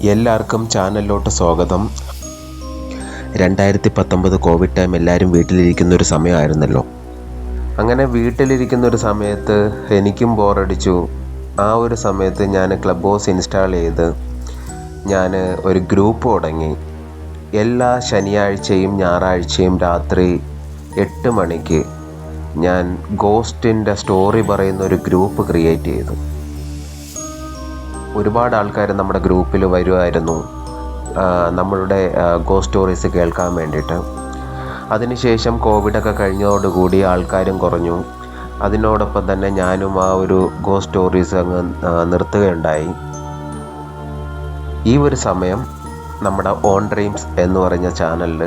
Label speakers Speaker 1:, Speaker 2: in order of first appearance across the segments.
Speaker 1: എല്ലാവർക്കും ചാനലിലോട്ട് സ്വാഗതം. രണ്ടായിരത്തി പത്തൊമ്പത് കോവിഡ് ടൈം എല്ലാവരും വീട്ടിലിരിക്കുന്ന ഒരു സമയമായിരുന്നല്ലോ. അങ്ങനെ വീട്ടിലിരിക്കുന്ന ഒരു സമയത്ത് എനിക്കും ബോറടിച്ചു. ആ ഒരു സമയത്ത് ഞാൻ ക്ലബ് ഹൗസ് ഇൻസ്റ്റാൾ ചെയ്ത് ഞാൻ ഒരു ഗ്രൂപ്പ് തുടങ്ങി. എല്ലാ ശനിയാഴ്ചയും ഞായറാഴ്ചയും രാത്രി എട്ട് മണിക്ക് ഞാൻ ഗോസ്റ്റിന്റെ സ്റ്റോറി പറയുന്ന ഒരു ഗ്രൂപ്പ് ക്രിയേറ്റ് ചെയ്തു. ഒരുപാട് ആൾക്കാർ നമ്മുടെ ഗ്രൂപ്പിൽ വരുമായിരുന്നു നമ്മളുടെ ഗോ സ്റ്റോറീസ് കേൾക്കാൻ വേണ്ടിയിട്ട്. അതിനുശേഷം കോവിഡൊക്കെ കഴിഞ്ഞതോടുകൂടി ആൾക്കാരും കുറഞ്ഞു. അതിനോടൊപ്പം തന്നെ ഞാനും ആ ഒരു ഗോ സ്റ്റോറീസ് അങ്ങ് നിർത്തുകയുണ്ടായി. ഈ ഒരു സമയം നമ്മുടെ ഓൺ ഡ്രീംസ് എന്ന് പറഞ്ഞ ചാനലിൽ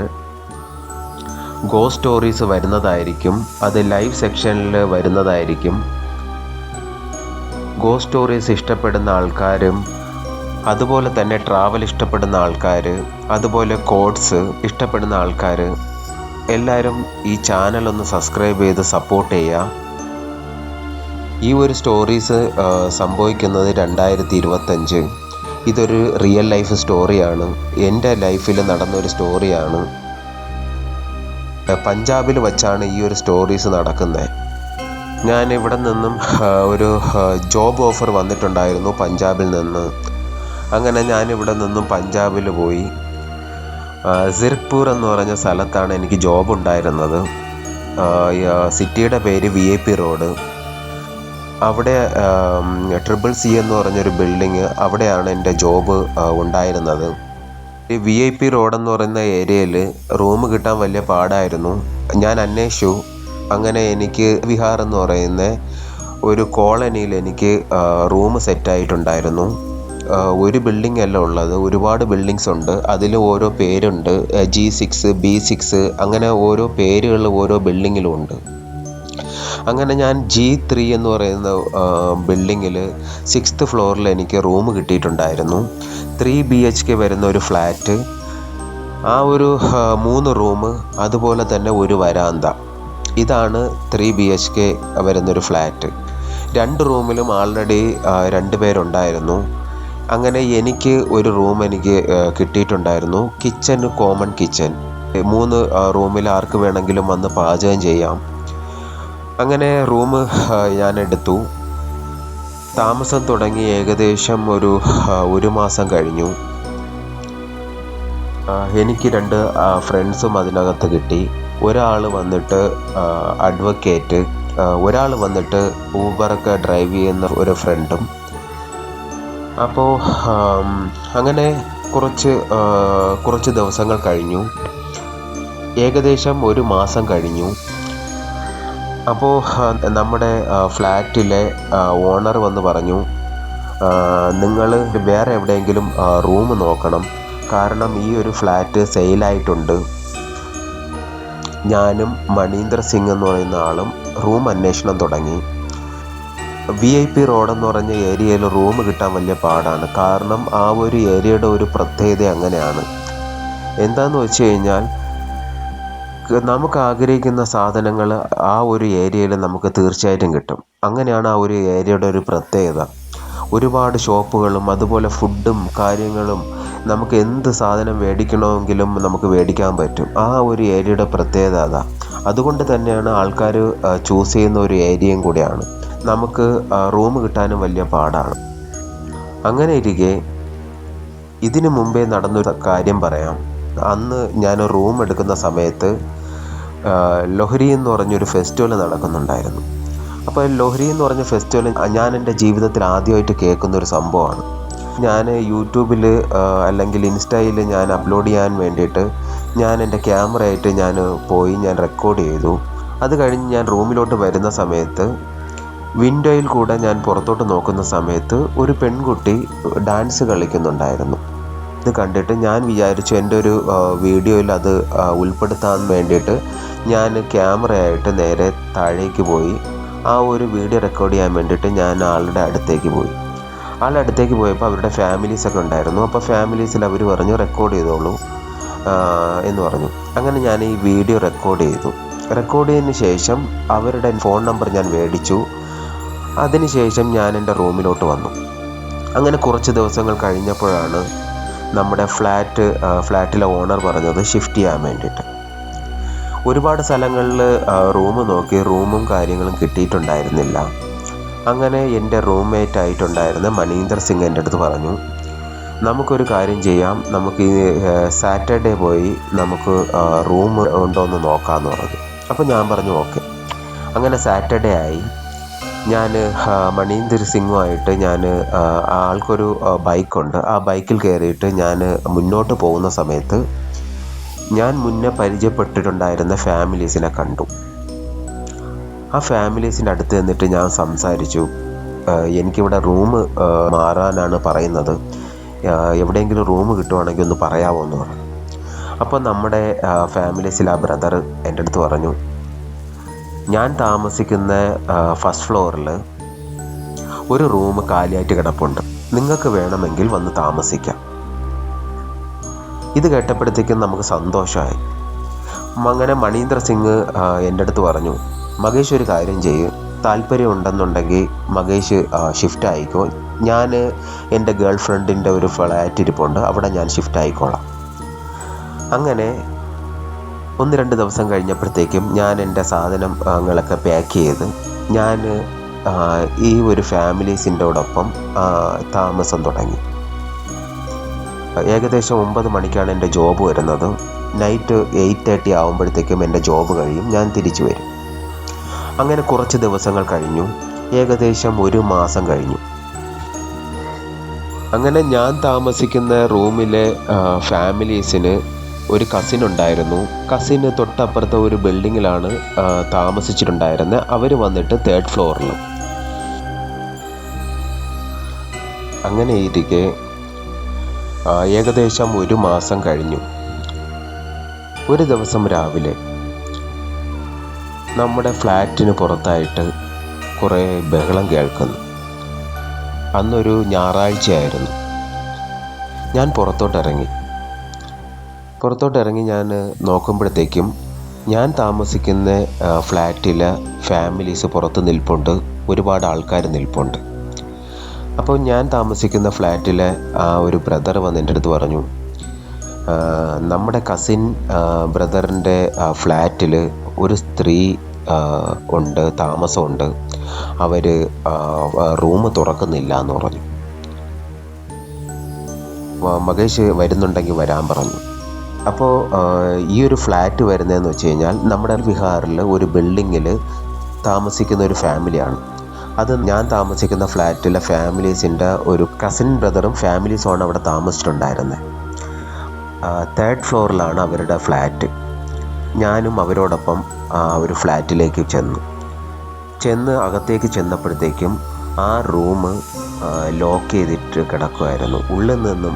Speaker 1: ഗോ സ്റ്റോറീസ് വരുന്നതായിരിക്കും. അത് ലൈവ് സെക്ഷനിൽ വരുന്നതായിരിക്കും. ഗോ സ്റ്റോറീസ് ഇഷ്ടപ്പെടുന്ന ആൾക്കാരും അതുപോലെ തന്നെ ട്രാവൽ ഇഷ്ടപ്പെടുന്ന ആൾക്കാർ അതുപോലെ കോഡ്സ് ഇഷ്ടപ്പെടുന്ന ആൾക്കാർ എല്ലാവരും ഈ ചാനൽ ഒന്ന് സബ്സ്ക്രൈബ് ചെയ്ത് സപ്പോർട്ട് ചെയ്യുക. ഈ ഒരു സ്റ്റോറീസ് സംഭവിക്കുന്നത് രണ്ടായിരത്തി ഇരുപത്തഞ്ച് ഇതൊരു റിയൽ ലൈഫ് സ്റ്റോറിയാണ് എന്റെ ലൈഫിൽ നടന്നൊരു സ്റ്റോറിയാണ് പഞ്ചാബിൽ വച്ചാണ് ഈ ഒരു സ്റ്റോറീസ് നടക്കുന്നത് ഞാൻ ഇവിടെ നിന്നും ഒരു ജോബ് ഓഫർ വന്നിട്ടുണ്ടായിരുന്നു പഞ്ചാബിൽ നിന്ന്. അങ്ങനെ ഞാൻ ഇവിടെ നിന്നും പഞ്ചാബിൽ പോയി. സിർപൂർ എന്ന് പറഞ്ഞ സ്ഥലത്താണ് എനിക്ക് ജോബ് ഉണ്ടായിരുന്നത്. സിറ്റിയുടെ പേര് വി ഐ പി റോഡ്. അവിടെ ട്രിപ്പിൾ സി എന്ന് പറഞ്ഞൊരു ബിൽഡിങ് അവിടെയാണ് എന്റെ ജോബ് ഉണ്ടായിരുന്നത്. ഈ വി ഐ പി റോഡെന്ന് പറയുന്ന ഏരിയയിൽ റൂം കിട്ടാൻ വലിയ പാടായിരുന്നു. ഞാൻ അന്വേഷിച്ചു. അങ്ങനെ എനിക്ക് വിഹാർ എന്ന് പറയുന്ന ഒരു കോളനിയിൽ എനിക്ക് റൂം സെറ്റായിട്ടുണ്ടായിരുന്നു. ഒരു ബിൽഡിംഗ് അല്ല ഉള്ളത്. ഒരുപാട് ബിൽഡിങ്സ് ഉണ്ട്. അതിൽ ഓരോ പേരുണ്ട്. ജി സിക്സ് ബി സിക്സ് അങ്ങനെ ഓരോ പേരുകൾ ഓരോ ബിൽഡിങ്ങിലും ഉണ്ട്. അങ്ങനെ ഞാൻ ജി ത്രീ എന്ന് പറയുന്ന ബിൽഡിങ്ങിൽ സിക്സ്ത് ഫ്ലോറിൽ എനിക്ക് റൂം കിട്ടിയിട്ടുണ്ടായിരുന്നു. ത്രീ ബി എച്ച് കെ വരുന്ന ഒരു ഫ്ലാറ്റ്. ആ ഒരു മൂന്ന് റൂം അതുപോലെ തന്നെ ഒരു വരാന്ത. ഇതാണ് ത്രീ ബി എച്ച് കെ വരുന്നൊരു ഫ്ലാറ്റ് രണ്ട് റൂമിലും ആൾറെഡി രണ്ട് പേരുണ്ടായിരുന്നു. അങ്ങനെ എനിക്ക് ഒരു റൂം എനിക്ക് കിട്ടിയിട്ടുണ്ടായിരുന്നു. കിച്ചൺ കോമൺ കിച്ചൺ മൂന്ന് റൂമിൽ ആർക്ക് വേണമെങ്കിലും വന്ന് പാചകം ചെയ്യാം. അങ്ങനെ റൂം ഞാൻ എടുത്തു. താമസം തുടങ്ങി ഏകദേശം ഒരു ഒരു മാസം കഴിഞ്ഞു. എനിക്ക് രണ്ട് ഫ്രണ്ട്സും അതിനകത്ത് കിട്ടി. ഒരാൾ വന്നിട്ട് അഡ്വക്കേറ്റ് ഒരാൾ വന്നിട്ട് ഊബറൊക്കെ ഡ്രൈവ് ചെയ്യുന്ന ഒരു ഫ്രണ്ടും അപ്പോൾ അങ്ങനെ കുറച്ച് കുറച്ച് ദിവസങ്ങൾ കഴിഞ്ഞു. ഏകദേശം ഒരു മാസം കഴിഞ്ഞു. അപ്പോൾ നമ്മുടെ ഫ്ലാറ്റിലെ ഓണർ വന്ന് പറഞ്ഞു നിങ്ങൾ വേറെ എവിടെയെങ്കിലും റൂം നോക്കണം. കാരണം ഈ ഒരു ഫ്ലാറ്റ് സെയിലായിട്ടുണ്ട് ഞാനും മണീന്ദ്ര സിംഗ് എന്ന് പറയുന്ന ആളും റൂം അന്വേഷണം തുടങ്ങി. വി ഐ പി റോഡെന്ന് പറഞ്ഞ ഏരിയയിൽ റൂം കിട്ടാൻ വലിയ പാടാണ്. കാരണം ആ ഒരു ഏരിയയുടെ ഒരു പ്രത്യേകത അങ്ങനെയാണ്. എന്താന്ന് വെച്ച് കഴിഞ്ഞാൽ നമുക്ക് ആഗ്രഹിക്കുന്ന സാധനങ്ങൾ ആ ഒരു ഏരിയയിൽ നമുക്ക് തീർച്ചയായിട്ടും കിട്ടും. അങ്ങനെയാണ് ആ ഒരു ഏരിയയുടെ ഒരു പ്രത്യേകത. ഒരുപാട് ഷോപ്പുകളും അതുപോലെ ഫുഡും കാര്യങ്ങളും നമുക്ക് എന്ത് സാധനം മേടിക്കണമെങ്കിലും നമുക്ക് മേടിക്കാൻ പറ്റും. ആ ഒരു ഏരിയയുടെ പ്രത്യേകത അതാ. അതുകൊണ്ട് തന്നെയാണ് ആൾക്കാർ ചൂസ് ചെയ്യുന്ന ഒരു ഏരിയയും കൂടിയാണ്. നമുക്ക് റൂം കിട്ടാനും വലിയ പാടാണ്. അങ്ങനെ ഇരിക്കെ ഇതിനു മുമ്പേ നടന്നൊരു കാര്യം പറയാം. അന്ന് ഞാൻ റൂം എടുക്കുന്ന സമയത്ത് ലോഹരി എന്ന് പറഞ്ഞൊരു ഫെസ്റ്റിവൽ നടക്കുന്നുണ്ടായിരുന്നു. അപ്പോൾ ലൊഹരി എന്ന് പറഞ്ഞ ഫെസ്റ്റിവൽ ഞാൻ എന്റെ ജീവിതത്തിൽ ആദ്യമായിട്ട് കേൾക്കുന്ന ഒരു സംഭവമാണ്. ഞാൻ യൂട്യൂബിൽ അല്ലെങ്കിൽ ഇൻസ്റ്റയിൽ ഞാൻ അപ്ലോഡ് ചെയ്യാൻ വേണ്ടിയിട്ട് ഞാൻ എന്റെ ക്യാമറയായിട്ട് ഞാൻ പോയി ഞാൻ റെക്കോർഡ് ചെയ്തു. അത് കഴിഞ്ഞ് ഞാൻ റൂമിലോട്ട് വരുന്ന സമയത്ത് വിൻഡോയിൽ കൂടെ ഞാൻ പുറത്തോട്ട് നോക്കുന്ന സമയത്ത് ഒരു പെൺകുട്ടി ഡാൻസ് കളിക്കുന്നുണ്ടായിരുന്നു. ഇത് കണ്ടിട്ട് ഞാൻ വിചാരിച്ചു എന്റെ ഒരു വീഡിയോയിൽ അത് ഉൾപ്പെടുത്താൻ വേണ്ടിയിട്ട് ഞാൻ ക്യാമറയായിട്ട് നേരെ താഴേക്ക് പോയി. ആ ഒരു വീഡിയോ റെക്കോർഡ് ചെയ്യാൻ വേണ്ടിയിട്ട് ഞാൻ ആളുടെ അടുത്തേക്ക് പോയി. ആളുടെ അടുത്തേക്ക് പോയപ്പോൾ അവരുടെ ഫാമിലീസൊക്കെ ഉണ്ടായിരുന്നു. അപ്പോൾ ഫാമിലീസിൽ അവർ പറഞ്ഞു റെക്കോർഡ് ചെയ്തോളൂ എന്ന് പറഞ്ഞു. അങ്ങനെ ഞാൻ ഈ വീഡിയോ റെക്കോർഡ് ചെയ്തു. റെക്കോർഡ് ചെയ്തതിന് ശേഷം അവരുടെ ഫോൺ നമ്പർ ഞാൻ മേടിച്ചു. അതിനുശേഷം ഞാൻ എന്റെ റൂമിലോട്ട് വന്നു. അങ്ങനെ കുറച്ച് ദിവസങ്ങൾ കഴിഞ്ഞപ്പോഴാണ് നമ്മുടെ ഫ്ലാറ്റ് ഫ്ലാറ്റിലെ ഓണർ പറഞ്ഞത് ഷിഫ്റ്റ് ചെയ്യാൻ വേണ്ടിയിട്ട്. ഒരുപാട് സ്ഥലങ്ങളിൽ റൂം നോക്കി റൂമും കാര്യങ്ങളും കിട്ടിയിട്ടുണ്ടായിരുന്നില്ല. അങ്ങനെ എന്റെ റൂംമേറ്റ് ആയിട്ടുണ്ടായിരുന്ന മണീന്ദർ സിംഗ് എന്റെ അടുത്ത് പറഞ്ഞു നമുക്കൊരു കാര്യം ചെയ്യാം നമുക്ക് ഈ സാറ്റർഡേ പോയി നമുക്ക് റൂം ഉണ്ടോ എന്ന് നോക്കാമെന്ന് പറഞ്ഞു. അപ്പോൾ ഞാൻ പറഞ്ഞു ഓക്കെ. അങ്ങനെ സാറ്റർഡേ ആയി. ഞാൻ മണീന്ദർ സിംഗുമായിട്ട് ഞാൻ ആൾക്കൊരു ബൈക്കുണ്ട്. ആ ബൈക്കിൽ കയറിയിട്ട് ഞാൻ മുന്നോട്ട് പോകുന്ന സമയത്ത് ഞാൻ മുന്നേ പരിചയപ്പെട്ടിട്ടുണ്ടായിരുന്ന ഫാമിലീസിനെ കണ്ടു. ആ ഫാമിലീസിന്റെ അടുത്ത് നിന്നിട്ട് ഞാൻ സംസാരിച്ചു. എനിക്കിവിടെ റൂം മാറാനാണ് പറയുന്നത്. എവിടെയെങ്കിലും റൂം കിട്ടുവാണെങ്കിൽ ഒന്ന് പറയാമോ എന്ന് പറഞ്ഞു. അപ്പോൾ നമ്മുടെ ഫാമിലീസിൽ ആ ബ്രദർ എന്റെ അടുത്ത് പറഞ്ഞു ഞാൻ താമസിക്കുന്ന ഫസ്റ്റ് ഫ്ലോറിൽ ഒരു റൂം കാലിയായിട്ട് കിടപ്പുണ്ട്. നിങ്ങൾക്ക് വേണമെങ്കിൽ വന്ന് താമസിക്കാം. ഇത് കേട്ടപ്പോഴത്തേക്കും നമുക്ക് സന്തോഷമായി. അങ്ങനെ മണീന്ദ്ര സിംഗ് എന്റെ അടുത്ത് പറഞ്ഞു മകേഷ് ഒരു കാര്യം ചെയ്യും. താല്പര്യം ഉണ്ടെന്നുണ്ടെങ്കിൽ മകേഷ് ഷിഫ്റ്റ് ആയിക്കോ. ഞാൻ എന്റെ ഗേൾ ഫ്രണ്ടിന്റെ ഒരു ഫ്ലാറ്റ് ഇരിപ്പുണ്ട്. അവിടെ ഞാൻ ഷിഫ്റ്റ് ആയിക്കോളാം. അങ്ങനെ ഒന്ന് രണ്ട് ദിവസം കഴിഞ്ഞപ്പോഴത്തേക്കും ഞാൻ എന്റെ സാധനങ്ങളൊക്കെ പാക്ക് ചെയ്ത് ഞാൻ ഈ ഒരു ഫാമിലീസിന്റെയോടൊപ്പം താമസം തുടങ്ങി. ഏകദേശം ഒമ്പത് മണിക്കാണ് എന്റെ ജോബ് വരുന്നത്. നൈറ്റ് എയ്റ്റ് തേർട്ടി ആകുമ്പോഴത്തേക്കും എന്റെ ജോബ് കഴിയും. ഞാൻ തിരിച്ചു വരും. അങ്ങനെ കുറച്ച് ദിവസങ്ങൾ കഴിഞ്ഞു. ഏകദേശം ഒരു മാസം കഴിഞ്ഞു. അങ്ങനെ ഞാൻ താമസിക്കുന്ന റൂമിലെ ഫാമിലീസിന് ഒരു കസിൻ ഉണ്ടായിരുന്നു. കസിന് തൊട്ടപ്പുറത്തെ ഒരു ബിൽഡിങ്ങിലാണ് താമസിച്ചിട്ടുണ്ടായിരുന്നത് അവർ വന്നിട്ട് തേർഡ് ഫ്ലോറിൽ അങ്ങനെ ഇരിക്കെ ഏകദേശം ഒരു മാസം കഴിഞ്ഞു. ഒരു ദിവസം രാവിലെ നമ്മുടെ ഫ്ലാറ്റിന് പുറത്തായിട്ട് കുറേ ബഹളം കേൾക്കുന്നു. അന്നൊരു ഞായറാഴ്ചയായിരുന്നു. ഞാൻ പുറത്തോട്ടിറങ്ങി. പുറത്തോട്ടിറങ്ങി ഞാൻ നോക്കുമ്പോഴത്തേക്കും ഞാൻ താമസിക്കുന്ന ഫ്ലാറ്റിലെ ഫാമിലീസ് പുറത്ത് നിൽപ്പുണ്ട്. ഒരുപാട് ആൾക്കാർ നിൽപ്പുണ്ട്. അപ്പോൾ ഞാൻ താമസിക്കുന്ന ഫ്ലാറ്റിലെ ആ ഒരു ബ്രദർ വന്ന് എന്റെ അടുത്ത് പറഞ്ഞു നമ്മുടെ കസിൻ ബ്രദറിന്റെ ഫ്ലാറ്റിൽ ഒരു സ്ത്രീ ഉണ്ട് താമസമുണ്ട്. അവർ റൂം തുറക്കുന്നില്ല എന്ന് പറഞ്ഞു മകേഷ് വരുന്നുണ്ടെങ്കിൽ വരാൻ പറഞ്ഞു. അപ്പോൾ ഈ ഒരു ഫ്ലാറ്റ് വരുന്നതെന്ന് വെച്ച് കഴിഞ്ഞാൽ നമ്മുടെ ബിഹാറിൽ ഒരു ബിൽഡിങ്ങിൽ താമസിക്കുന്ന ഒരു ഫാമിലിയാണ്. അത് ഞാൻ താമസിക്കുന്ന ഫ്ലാറ്റിലെ ഫാമിലീസിന്റെ ഒരു കസിൻ ബ്രദറും ഫാമിലീസുമാണ് അവിടെ താമസിച്ചിട്ടുണ്ടായിരുന്നത് തേർഡ് ഫ്ലോറിലാണ് അവരുടെ ഫ്ലാറ്റ്. ഞാനും അവരോടൊപ്പം ആ ഒരു ഫ്ലാറ്റിലേക്ക് ചെന്നു. ചെന്ന് അകത്തേക്ക് ചെന്നപ്പോഴത്തേക്കും ആ റൂം ലോക്ക് ചെയ്തിട്ട് കിടക്കുമായിരുന്നു ഉള്ളിൽ നിന്നും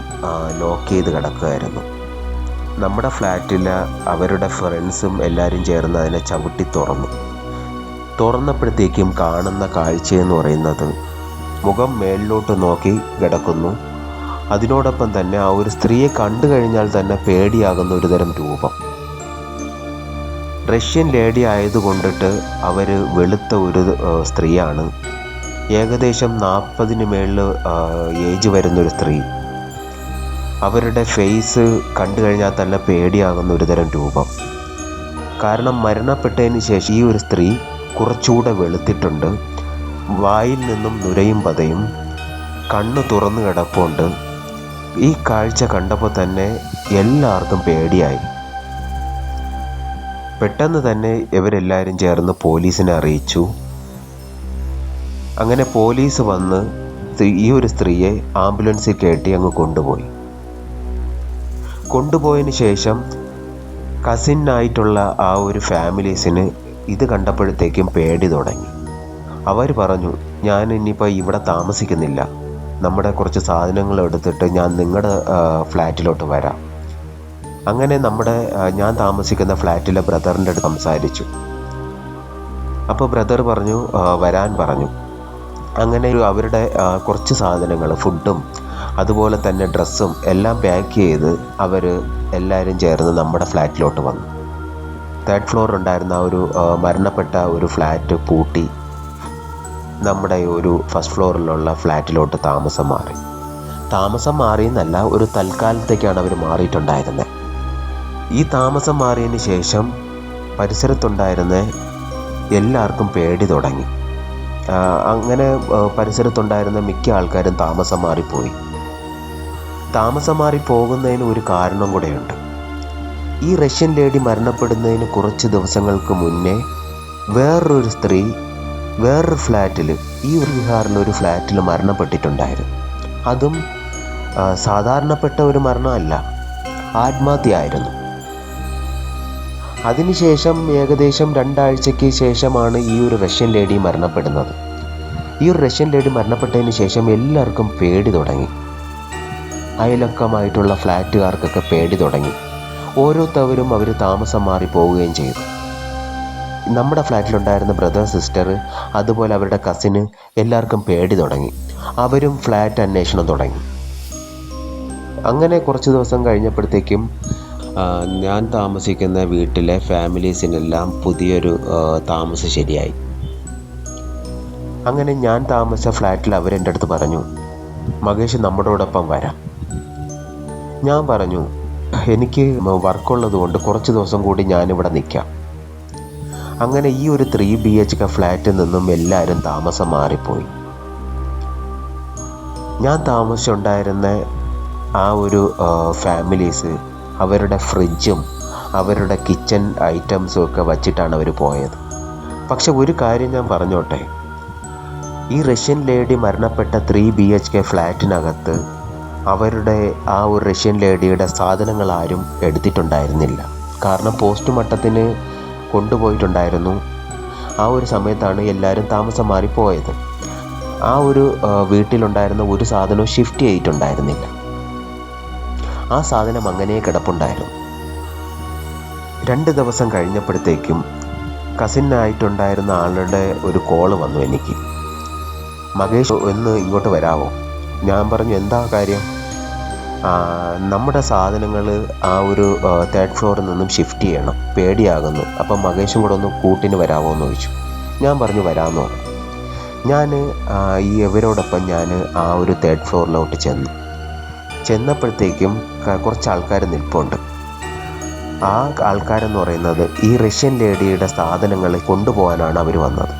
Speaker 1: ലോക്ക് ചെയ്ത് കിടക്കുമായിരുന്നു നമ്മുടെ ഫ്ലാറ്റിൽ അവരുടെ ഫ്രണ്ട്സും എല്ലാവരും ചേർന്ന് അതിനെ ചവിട്ടി തുറന്നു. തുറന്നപ്പോഴത്തേക്കും കാണുന്ന കാഴ്ചയെന്ന് പറയുന്നത് മുഖം മേളിലോട്ട് നോക്കി കിടക്കുന്നു. അതിനോടൊപ്പം തന്നെ ആ ഒരു സ്ത്രീയെ കണ്ടു കഴിഞ്ഞാൽ തന്നെ പേടിയാകുന്ന ഒരുതരം രൂപം. റഷ്യൻ ലേഡി ആയതുകൊണ്ടിട്ട് അവർ വെളുത്ത ഒരു സ്ത്രീയാണ്. ഏകദേശം നാൽപ്പതിന് മേളിൽ ഏജ് വരുന്നൊരു സ്ത്രീ. അവരുടെ ഫേസ് കണ്ടു കഴിഞ്ഞാൽ തന്നെ പേടിയാകുന്ന ഒരുതരം രൂപം. കാരണം മരണപ്പെട്ടതിന് ശേഷം ഈ ഒരു സ്ത്രീ കുറച്ചുകൂടെ വെളുത്തിട്ടുണ്ട്. വായിൽ നിന്നും നുരയും പതയും കണ്ണ് തുറന്നു കിടപ്പുണ്ട്. ഈ കാഴ്ച കണ്ടപ്പോൾ തന്നെ എല്ലാവർക്കും പേടിയായി. പെട്ടെന്ന് തന്നെ ഇവരെല്ലാവരും ചേർന്ന് പോലീസിനെ അറിയിച്ചു. അങ്ങനെ പോലീസ് വന്ന് ഈ ഒരു സ്ത്രീയെ ആംബുലൻസിൽ കയറ്റി അങ്ങ് കൊണ്ടുപോയി. കൊണ്ടുപോയതിന് ശേഷം കസിനായിട്ടുള്ള ആ ഒരു ഫാമിലീസിന് ഇത് കണ്ടപ്പോഴത്തേക്കും പേടി തുടങ്ങി. അവർ പറഞ്ഞു ഞാൻ ഇനിയിപ്പോൾ ഇവിടെ താമസിക്കുന്നില്ല. നമ്മുടെ കുറച്ച് സാധനങ്ങൾ എടുത്തിട്ട് ഞാൻ നിങ്ങളുടെ ഫ്ലാറ്റിലോട്ട് വരാം. അങ്ങനെ നമ്മുടെ ഞാൻ താമസിക്കുന്ന ഫ്ലാറ്റിലെ ബ്രദറിന്റെ അടുത്ത് സംസാരിച്ചു. അപ്പോൾ ബ്രദർ പറഞ്ഞു വരാൻ പറഞ്ഞു. അങ്ങനെ അവരുടെ കുറച്ച് സാധനങ്ങൾ ഫുഡും അതുപോലെ തന്നെ ഡ്രസ്സും എല്ലാം പാക്ക് ചെയ്ത് അവർ എല്ലാവരും ചേർന്ന് നമ്മുടെ ഫ്ലാറ്റിലോട്ട് വന്നു. തേർഡ് ഫ്ലോർ ഉണ്ടായിരുന്ന ഒരു മരണപ്പെട്ട ഒരു ഫ്ലാറ്റ് പൂട്ടി നമ്മുടെ ഒരു ഫസ്റ്റ് ഫ്ലോറിലുള്ള ഫ്ലാറ്റിലോട്ട് താമസം മാറി. താമസം മാറിയെന്നല്ല ഒരു തൽക്കാലത്തേക്കാണ് അവർ മാറിയിട്ടുണ്ടായിരുന്നത് ഈ താമസം മാറിയതിന് ശേഷം പരിസരത്തുണ്ടായിരുന്ന എല്ലാവർക്കും പേടി തുടങ്ങി. അങ്ങനെ പരിസരത്തുണ്ടായിരുന്ന മിക്ക ആൾക്കാരും താമസം മാറിപ്പോയി. താമസം മാറി പോകുന്നതിന് ഒരു കാരണം കൂടെയുണ്ട്. ഈ റഷ്യൻ ലേഡി മരണപ്പെടുന്നതിന് കുറച്ച് ദിവസങ്ങൾക്ക് മുന്നേ വേറൊരു സ്ത്രീ വേറൊരു ഫ്ലാറ്റിൽ ഈ ഒരു ബീഹാറിലെ ഒരു ഫ്ലാറ്റിൽ മരണപ്പെട്ടിട്ടുണ്ടായിരുന്നു. അതും സാധാരണപ്പെട്ട ഒരു മരണമല്ല ആത്മഹത്യയായിരുന്നു. അതിനുശേഷം ഏകദേശം രണ്ടാഴ്ചയ്ക്ക് ശേഷമാണ് ഈ ഒരു റഷ്യൻ ലേഡി മരണപ്പെടുന്നത്. ഈ ഒരു റഷ്യൻ ലേഡി മരണപ്പെട്ടതിന് ശേഷം എല്ലാവർക്കും പേടി തുടങ്ങി. അയലക്കമായിട്ടുള്ള ഫ്ലാറ്റുകാർക്കൊക്കെ പേടി തുടങ്ങി. ഓരോരുത്തവരും അവർ താമസം മാറി പോവുകയും ചെയ്തു. നമ്മുടെ ഫ്ലാറ്റിലുണ്ടായിരുന്ന ബ്രദർ സിസ്റ്റർ അതുപോലെ അവരുടെ കസിന് എല്ലാവർക്കും പേടി തുടങ്ങി. അവരും ഫ്ലാറ്റ് അന്വേഷണം തുടങ്ങി. അങ്ങനെ കുറച്ച് ദിവസം കഴിഞ്ഞപ്പോഴത്തേക്കും ഞാൻ താമസിക്കുന്ന വീട്ടിലെ ഫാമിലീസിനെല്ലാം പുതിയൊരു താമസ ശരിയായി. അങ്ങനെ ഞാൻ താമസിച്ച ഫ്ലാറ്റിൽ അവരെന്റെ അടുത്ത് പറഞ്ഞു മകേഷ് നമ്മളോടൊപ്പം വരാം. ഞാൻ പറഞ്ഞു എനിക്ക് വർക്കുള്ളത് കൊണ്ട് കുറച്ച് ദിവസം കൂടി ഞാനിവിടെ നിൽക്കാം. അങ്ങനെ ഈ ഒരു ത്രീ ബി എച്ച് കെ ഫ്ലാറ്റിൽ നിന്നും എല്ലാവരും താമസം മാറിപ്പോയി. ഞാൻ താമസിച്ചുണ്ടായിരുന്ന ആ ഒരു ഫാമിലീസ് അവരുടെ ഫ്രിഡ്ജും അവരുടെ കിച്ചൺ ഐറ്റംസും ഒക്കെ വച്ചിട്ടാണ് അവർ പോയത്. പക്ഷെ ഒരു കാര്യം ഞാൻ പറഞ്ഞോട്ടെ. ഈ റഷ്യൻ ലേഡി മരണപ്പെട്ട ത്രീ ബി എച്ച് കെ ഫ്ലാറ്റിനകത്ത് അവരുടെ ആ ഒരു റഷ്യൻ ലേഡിയുടെ സാധനങ്ങൾ ആരും എടുത്തിട്ടുണ്ടായിരുന്നില്ല. കാരണം പോസ്റ്റ്മോർട്ടത്തിന് കൊണ്ടുപോയിട്ടുണ്ടായിരുന്നു. ആ ഒരു സമയത്താണ് എല്ലാവരും താമസം മാറിപ്പോയത്. ആ ഒരു വീട്ടിലുണ്ടായിരുന്ന ഒരു സാധനവും ഷിഫ്റ്റ് ചെയ്തിട്ടുണ്ടായിരുന്നില്ല. ആ സാധനം അങ്ങനെ കിടപ്പുണ്ടായിരുന്നു. രണ്ട് ദിവസം കഴിഞ്ഞപ്പോഴത്തേക്കും കസിനായിട്ടുണ്ടായിരുന്ന ആളുടെ ഒരു കോൾ വന്നു എനിക്ക്. മകേഷ് ഒന്ന് ഇങ്ങോട്ട് വരാമോ ഞാൻ പറഞ്ഞു എന്താ കാര്യം? നമ്മുടെ സാധനങ്ങൾ ആ ഒരു തേർഡ് ഫ്ലോറിൽ നിന്നും ഷിഫ്റ്റ് ചെയ്യണം. പേടിയാകുന്നു. അപ്പം മകേഷും കൂടെ ഒന്ന് കൂട്ടിന് വരാമോ എന്ന് ചോദിച്ചു. ഞാൻ പറഞ്ഞു വരാമെന്ന് പറഞ്ഞു. ഞാൻ ഈ ഇവരോടൊപ്പം ഞാൻ ആ ഒരു തേർഡ് ഫ്ലോറിലോട്ട് ചെന്നു. ചെന്നപ്പോഴത്തേക്കും കുറച്ച് ആൾക്കാർ നിൽപ്പുണ്ട്. ആ ആൾക്കാരെന്ന് പറയുന്നത് ഈ റഷ്യൻ ലേഡിയുടെ സാധനങ്ങൾ കൊണ്ടുപോകാനാണ് അവർ വന്നത്.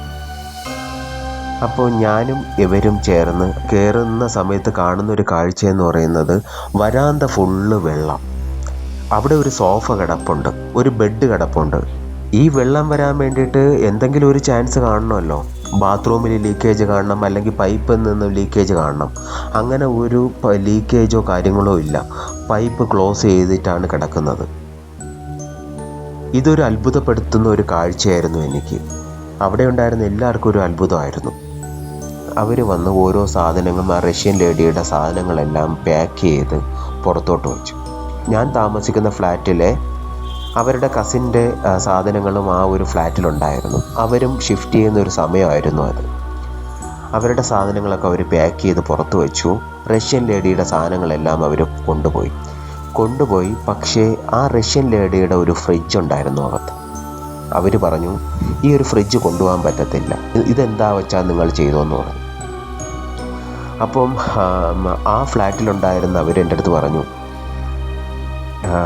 Speaker 1: അപ്പോൾ ഞാനും ഇവരും ചേർന്ന് കയറുന്ന സമയത്ത് കാണുന്ന ഒരു കാഴ്ചയെന്ന് പറയുന്നത് വരാന്ത ഫുള്ള് വെള്ളം. അവിടെ ഒരു സോഫ കിടപ്പുണ്ട് ഒരു ബെഡ് കിടപ്പുണ്ട്. ഈ വെള്ളം വരാൻ വേണ്ടിയിട്ട് എന്തെങ്കിലും ഒരു ചാൻസ് കാണണമല്ലോ. ബാത്റൂമിൽ ലീക്കേജ് കാണണം അല്ലെങ്കിൽ പൈപ്പിൽ നിന്ന് ലീക്കേജ് കാണണം. അങ്ങനെ ഒരു ലീക്കേജോ കാര്യങ്ങളോ ഇല്ല. പൈപ്പ് ക്ലോസ് ചെയ്തിട്ടാണ് കിടക്കുന്നത്. ഇതൊരു അത്ഭുതപ്പെടുത്തുന്ന ഒരു കാഴ്ചയായിരുന്നു എനിക്ക്. അവിടെ ഉണ്ടായിരുന്ന എല്ലാവർക്കും ഒരു അത്ഭുതമായിരുന്നു. അവർ വന്ന് ഓരോ സാധനങ്ങളും ആ റഷ്യൻ ലേഡിയുടെ സാധനങ്ങളെല്ലാം പാക്ക് ചെയ്ത് പുറത്തോട്ട് വെച്ചു. ഞാൻ താമസിക്കുന്ന ഫ്ലാറ്റിലെ അവരുടെ കസിന്റെ സാധനങ്ങളും ആ ഒരു ഫ്ലാറ്റിലുണ്ടായിരുന്നു. അവരും ഷിഫ്റ്റ് ചെയ്യുന്ന ഒരു സമയമായിരുന്നു അത്. അവരുടെ സാധനങ്ങളൊക്കെ അവർ പാക്ക് ചെയ്ത് പുറത്തു വെച്ചു. റഷ്യൻ ലേഡിയുടെ സാധനങ്ങളെല്ലാം അവർ കൊണ്ടുപോയി. കൊണ്ടുപോയി പക്ഷേ ആ റഷ്യൻ ലേഡിയുടെ ഒരു ഫ്രിഡ്ജ് ഉണ്ടായിരുന്നു അകത്ത്. അവർ പറഞ്ഞു ഈ ഒരു ഫ്രിഡ്ജ് കൊണ്ടുപോകാൻ പറ്റത്തില്ല. ഇത് ഇതെന്താ വെച്ചാൽ നിങ്ങൾ ചെയ്തോന്ന് പറഞ്ഞു. അപ്പം ആം, ഫ്ലാറ്റിലുണ്ടായിരുന്ന അവർ എന്റെ അടുത്ത് പറഞ്ഞു "ആ,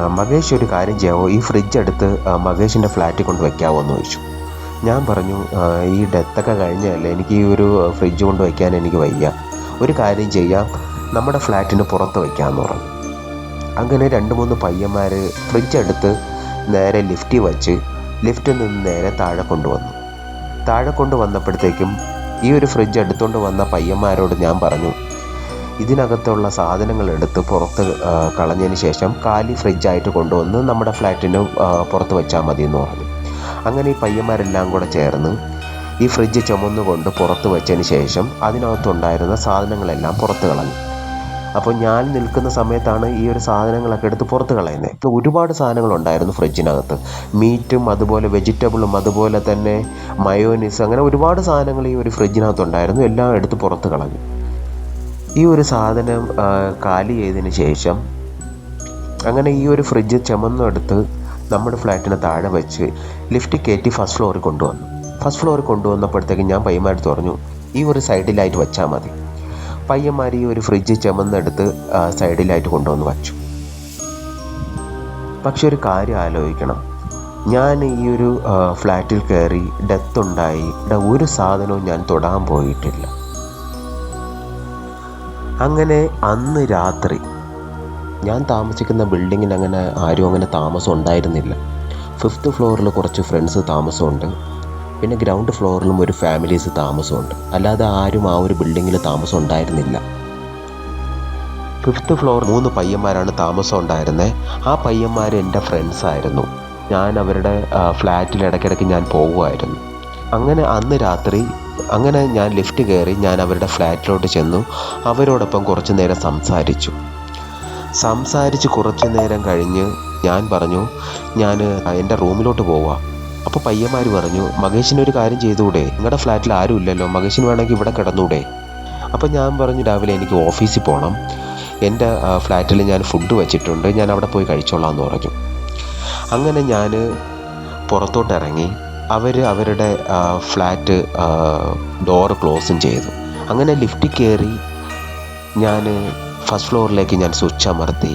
Speaker 1: മകേഷ് ഒരു കാര്യം ചെയ്യാമോ ഈ ഫ്രിഡ്ജ് എടുത്ത് മകേഷിന്റെ ഫ്ലാറ്റിൽ കൊണ്ട് വെക്കാമോ എന്ന് ചോദിച്ചു. ഞാൻ പറഞ്ഞു "ആ, ഈ ഡെത്തൊക്കെ കഴിഞ്ഞല്ലേ എനിക്ക് ഈ ഒരു ഫ്രിഡ്ജ് കൊണ്ട് വയ്ക്കാൻ എനിക്ക് വയ്യ. ഒരു കാര്യം ചെയ്യാം നമ്മുടെ ഫ്ലാറ്റിന് പുറത്ത് വയ്ക്കാമെന്ന് പറഞ്ഞു. അങ്ങനെ രണ്ട് മൂന്ന് പയ്യന്മാർ ഫ്രിഡ്ജ് എടുത്ത് നേരെ ലിഫ്റ്റിൽ വച്ച് ലിഫ്റ്റിൽ നിന്ന് നേരെ താഴെ കൊണ്ടുവന്നു. താഴെ കൊണ്ടുവന്നപ്പോഴത്തേക്കും ഈ ഒരു ഫ്രിഡ്ജ് എടുത്തുകൊണ്ട് വന്ന പയ്യന്മാരോട് ഞാൻ പറഞ്ഞു ഇതിനകത്തുള്ള സാധനങ്ങൾ എടുത്ത് പുറത്ത് കളഞ്ഞതിന് ശേഷം കാലി ഫ്രിഡ്ജായിട്ട് കൊണ്ടുവന്ന് നമ്മുടെ ഫ്ലാറ്റിന് പുറത്ത് വെച്ചാൽ മതി എന്ന് പറഞ്ഞു. അങ്ങനെ ഈ പയ്യന്മാരെല്ലാം കൂടെ ചേർന്ന് ഈ ഫ്രിഡ്ജ് ചുമന്നുകൊണ്ട് പുറത്ത് വെച്ചതിന് ശേഷം അതിനകത്തുണ്ടായിരുന്ന സാധനങ്ങളെല്ലാം പുറത്ത് കളഞ്ഞു. അപ്പോൾ ഞാൻ നിൽക്കുന്ന സമയത്താണ് ഈ ഒരു സാധനങ്ങളൊക്കെ എടുത്ത് പുറത്ത് കളയുന്നത്. ഇപ്പോൾ ഒരുപാട് സാധനങ്ങളുണ്ടായിരുന്നു ഫ്രിഡ്ജിനകത്ത്. മീറ്റും അതുപോലെ വെജിറ്റബിളും അതുപോലെ തന്നെ മയോനീസ് അങ്ങനെ ഒരുപാട് സാധനങ്ങൾ ഈ ഒരു ഫ്രിഡ്ജിനകത്തുണ്ടായിരുന്നു. എല്ലാം എടുത്ത് പുറത്ത് കളഞ്ഞു. ഈ ഒരു സാധനം കാലി ചെയ്തതിന് ശേഷം അങ്ങനെ ഈ ഒരു ഫ്രിഡ്ജ് ചുമന്നെടുത്ത് നമ്മുടെ ഫ്ലാറ്റിന് താഴെ വെച്ച് ലിഫ്റ്റ് കയറ്റി ഫസ്റ്റ് ഫ്ലോറിൽ കൊണ്ടുവന്നു. ഫസ്റ്റ് ഫ്ലോറിൽ കൊണ്ടുവന്നപ്പോഴത്തേക്കും ഞാൻ പയ്യന്മാരെടുത്ത് പറഞ്ഞു ഈ ഒരു സൈഡിലായിട്ട് വെച്ചാൽ മതി. പയ്യന്മാർ ഈ ഒരു ഫ്രിഡ്ജ് ചുമന്നെടുത്ത് സൈഡിലായിട്ട് കൊണ്ടുവന്ന് വച്ചു. പക്ഷെ ഒരു കാര്യം ആലോചിക്കണം. ഞാൻ ഈ ഒരു ഫ്ലാറ്റിൽ കയറി ഡെത്ത് ഉണ്ടായി. ഒരു സാധനവും ഞാൻ തൊടാൻ പോയിട്ടില്ല. അങ്ങനെ അന്ന് രാത്രി ഞാൻ താമസിക്കുന്ന ബിൽഡിങ്ങിൽ അങ്ങനെ ആരും അങ്ങനെ താമസം ഉണ്ടായിരുന്നില്ല. ഫിഫ്ത്ത് ഫ്ലോറിൽ കുറച്ച് ഫ്രണ്ട്സ് താമസമുണ്ട്. പിന്നെ ഗ്രൗണ്ട് ഫ്ലോറിലും ഒരു ഫാമിലീസ് താമസമുണ്ട്. അല്ലാതെ ആരും ആ ഒരു ബിൽഡിങ്ങിൽ താമസം ഉണ്ടായിരുന്നില്ല. ഫിഫ്ത്ത് ഫ്ലോർ മൂന്ന് പയ്യന്മാരാണ് താമസം ഉണ്ടായിരുന്നത് ആ പയ്യന്മാർ എന്റെ ഫ്രണ്ട്സ് ആയിരുന്നു. ഞാൻ അവരുടെ ഫ്ലാറ്റിൽ ഇടയ്ക്കിടയ്ക്ക് ഞാൻ പോകുമായിരുന്നു അങ്ങനെ അന്ന് രാത്രി അങ്ങനെ ഞാൻ ലിഫ്റ്റ് കയറി ഞാൻ അവരുടെ ഫ്ലാറ്റിലോട്ട് ചെന്നു. അവരോടൊപ്പം കുറച്ചു നേരം സംസാരിച്ചു. സംസാരിച്ച് കുറച്ചു നേരം കഴിഞ്ഞ് ഞാൻ പറഞ്ഞു ഞാൻ എന്റെ റൂമിലോട്ട് പോവാം. അപ്പോൾ പയ്യന്മാർ പറഞ്ഞു മകേഷിനൊരു കാര്യം ചെയ്തുകൂടെ? നിങ്ങളുടെ ഫ്ലാറ്റിൽ ആരും ഇല്ലല്ലോ. മകേഷിന് വേണമെങ്കിൽ ഇവിടെ കിടന്നൂടെ? അപ്പോൾ ഞാൻ പറഞ്ഞു രാവിലെ എനിക്ക് ഓഫീസിൽ പോകണം എന്റെ ഫ്ലാറ്റിൽ ഞാൻ ഫുഡ് വെച്ചിട്ടുണ്ട്. ഞാൻ അവിടെ പോയി കഴിച്ചോളാം എന്ന് പറഞ്ഞു. അങ്ങനെ ഞാൻ പുറത്തോട്ട് ഇറങ്ങി അവർ അവരുടെ ഫ്ലാറ്റ് ഡോർ ക്ലോസും ചെയ്തു. അങ്ങനെ ലിഫ്റ്റ് കയറി ഞാൻ ഫസ്റ്റ് ഫ്ലോറിലേക്ക് ഞാൻ സ്വിച്ച് അമർത്തി.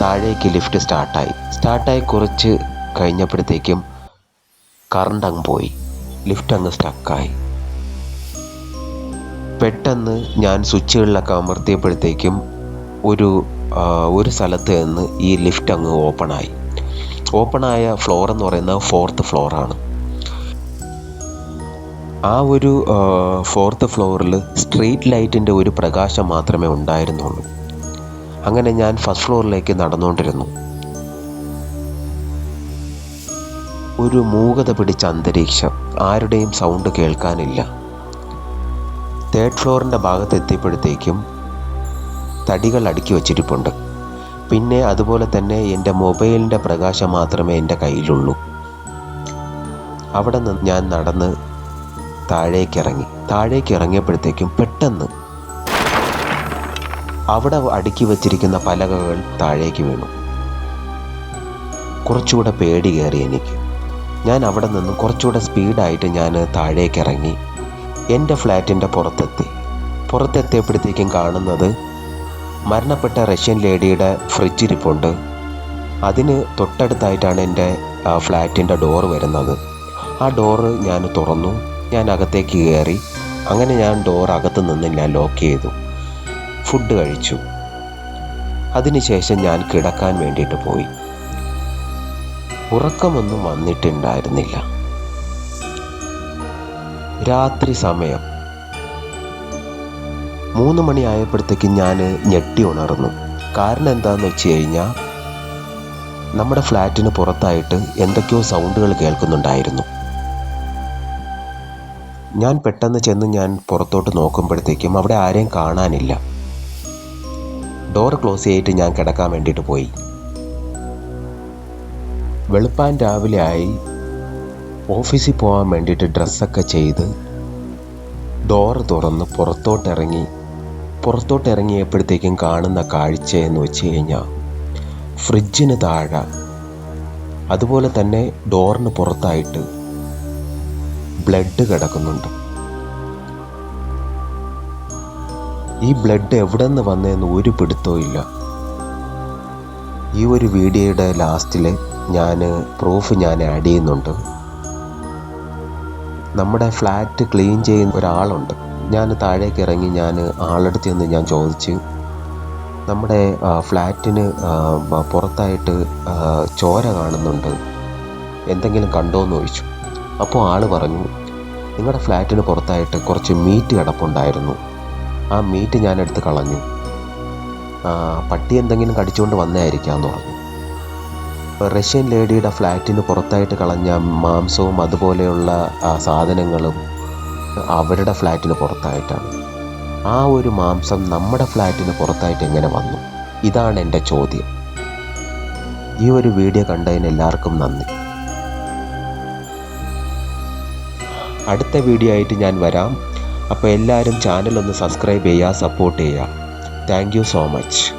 Speaker 1: താഴേക്ക് ലിഫ്റ്റ് സ്റ്റാർട്ടായി സ്റ്റാർട്ടായി കുറച്ച് കഴിഞ്ഞപ്പോഴത്തേക്കും കറണ്ട് അങ്ങ് പോയി. ലിഫ്റ്റ് അങ്ങ് സ്റ്റക്കായി പെട്ടെന്ന് ഞാൻ സ്വിച്ചുകളിലൊക്കെ അമർത്തിയപ്പോഴത്തേക്കും ഒരു ഒരു സ്ഥലത്ത് നിന്ന് ഈ ലിഫ്റ്റ് അങ്ങ് ഓപ്പണായി ഓപ്പണായ ഫ്ലോർ എന്ന് പറയുന്നത് ഫോർത്ത് ഫ്ലോറാണ് ആ ഒരു ഫോർത്ത് ഫ്ലോറിൽ സ്ട്രീറ്റ് ലൈറ്റിന്റെ ഒരു പ്രകാശം മാത്രമേ ഉണ്ടായിരുന്നുള്ളൂ. അങ്ങനെ ഞാൻ ഫസ്റ്റ് ഫ്ലോറിലേക്ക് നടന്നുകൊണ്ടിരുന്നു. ഒരു മൂകത പിടിച്ച അന്തരീക്ഷം ആരുടെയും സൗണ്ട് കേൾക്കാനില്ല. തേർഡ് ഫ്ലോറിന്റെ ഭാഗത്ത് എത്തിയപ്പോഴത്തേക്കും തടികൾ അടുക്കി വച്ചിരിപ്പുണ്ട്. പിന്നെ അതുപോലെ തന്നെ എന്റെ മൊബൈലിന്റെ പ്രകാശം മാത്രമേ എന്റെ കയ്യിലുള്ളൂ. അവിടെ നിന്ന് ഞാൻ നടന്ന് താഴേക്കിറങ്ങി. താഴേക്ക് ഇറങ്ങിയപ്പോഴത്തേക്കും പെട്ടെന്ന് അവിടെ അടുക്കി വച്ചിരിക്കുന്ന പലകകൾ താഴേക്ക് വീണു. കുറച്ചുകൂടെ പേടി കയറി എനിക്ക്. ഞാൻ അവിടെ നിന്ന് കുറച്ചുകൂടെ സ്പീഡായിട്ട് ഞാൻ താഴേക്കിറങ്ങി എന്റെ ഫ്ലാറ്റിന്റെ പുറത്തെത്തി. പുറത്തെത്തിയപ്പോഴത്തേക്കും കാണുന്നത് മരണപ്പെട്ട റഷ്യൻ ലേഡിയുടെ ഫ്രിഡ്ജ് ഇരിപ്പുണ്ട്. അതിന് തൊട്ടടുത്തായിട്ടാണ് എന്റെ ഫ്ലാറ്റിന്റെ ഡോറ് വരുന്നത്. ആ ഡോറ് ഞാൻ തുറന്നു. ഞാൻ അകത്തേക്ക് കയറി. അങ്ങനെ ഞാൻ ഡോർ അകത്ത് നിന്ന് ഞാൻ ലോക്ക് ചെയ്തു. ഫുഡ് കഴിച്ചു. അതിനുശേഷം ഞാൻ കിടക്കാൻ വേണ്ടിയിട്ട് പോയി. ഉറക്കമൊന്നും വന്നിട്ടുണ്ടായിരുന്നില്ല. രാത്രി സമയം. മൂന്ന് മണി ആയപ്പോഴത്തേക്കും ഞാൻ ഞെട്ടി ഉണർന്നു. കാരണം എന്താണെന്ന് വെച്ച് കഴിഞ്ഞാൽ നമ്മുടെ ഫ്ലാറ്റിന് പുറത്തായിട്ട് എന്തൊക്കെയോ സൗണ്ടുകൾ കേൾക്കുന്നുണ്ടായിരുന്നു. ഞാൻ പെട്ടെന്ന് ചെന്ന് ഞാൻ പുറത്തോട്ട് നോക്കുമ്പോഴത്തേക്കും അവിടെ ആരെയും കാണാനില്ല. ഡോർ ക്ലോസ് ചെയ്തിട്ട് ഞാൻ കിടക്കാൻ വേണ്ടിയിട്ട് പോയി. വെളുപ്പാൻ രാവിലെ ആയി ഓഫീസിൽ പോകാൻ വേണ്ടിയിട്ട് ഡ്രസ്സൊക്കെ ചെയ്ത് ഡോറ് തുറന്ന് പുറത്തോട്ടിറങ്ങി പുറത്തോട്ടിറങ്ങിയപ്പോഴത്തേക്കും കാണുന്ന കാഴ്ച എന്ന് വെച്ച് കഴിഞ്ഞാൽ ഫ്രിഡ്ജിന് താഴെ അതുപോലെ തന്നെ ഡോറിന് പുറത്തായിട്ട് ബ്ലഡ് കിടക്കുന്നുണ്ട്. ഈ ബ്ലഡ് എവിടെ നിന്ന് വന്നതെന്ന് ഒരു പിടുത്തവും ഇല്ല. ഈ ഒരു വീഡിയോയുടെ ലാസ്റ്റിൽ ഞാൻ പ്രൂഫ് ഞാൻ ആഡ് ചെയ്യുന്നുണ്ട്. നമ്മുടെ ഫ്ലാറ്റ് ക്ലീൻ ചെയ്യുന്ന ഒരാളുണ്ട്. ഞാൻ താഴേക്ക് ഇറങ്ങി ഞാൻ ആളെടുത്ത് നിന്ന് ഞാൻ ചോദിച്ച് നമ്മുടെ ഫ്ലാറ്റിന് പുറത്തായിട്ട് ചോര കാണുന്നുണ്ട്. എന്തെങ്കിലും കണ്ടോ എന്ന് ചോദിച്ചു. അപ്പോൾ ആൾ പറഞ്ഞു നിങ്ങളുടെ ഫ്ലാറ്റിന് പുറത്തായിട്ട് കുറച്ച് മീറ്റ് കിടപ്പുണ്ടായിരുന്നു. ആ മീറ്റ് ഞാൻ എടുത്ത് കളഞ്ഞു. പട്ടി എന്തെങ്കിലും കടിച്ചുകൊണ്ട് വന്നായിരിക്കാം എന്ന് പറഞ്ഞു. റഷ്യൻ ലേഡിയുടെ ഫ്ലാറ്റിന് പുറത്തായിട്ട് കളഞ്ഞ മാംസവും അതുപോലെയുള്ള സാധനങ്ങളും അവരുടെ ഫ്ലാറ്റിന് പുറത്തായിട്ടാണ്. ആ ഒരു മാംസം നമ്മുടെ ഫ്ലാറ്റിന് പുറത്തായിട്ട് എങ്ങനെ വന്നു? ഇതാണ് എന്റെ ചോദ്യം. ഈ ഒരു വീഡിയോ കണ്ടതിന് എല്ലാവർക്കും നന്ദി. അടുത്ത വീഡിയോ ആയിട്ട് ഞാൻ വരാം. അപ്പോൾ എല്ലാവരും ചാനൽ ഒന്ന് സബ്സ്ക്രൈബ് ചെയ്യുക സപ്പോർട്ട് ചെയ്യുക. Thank so much.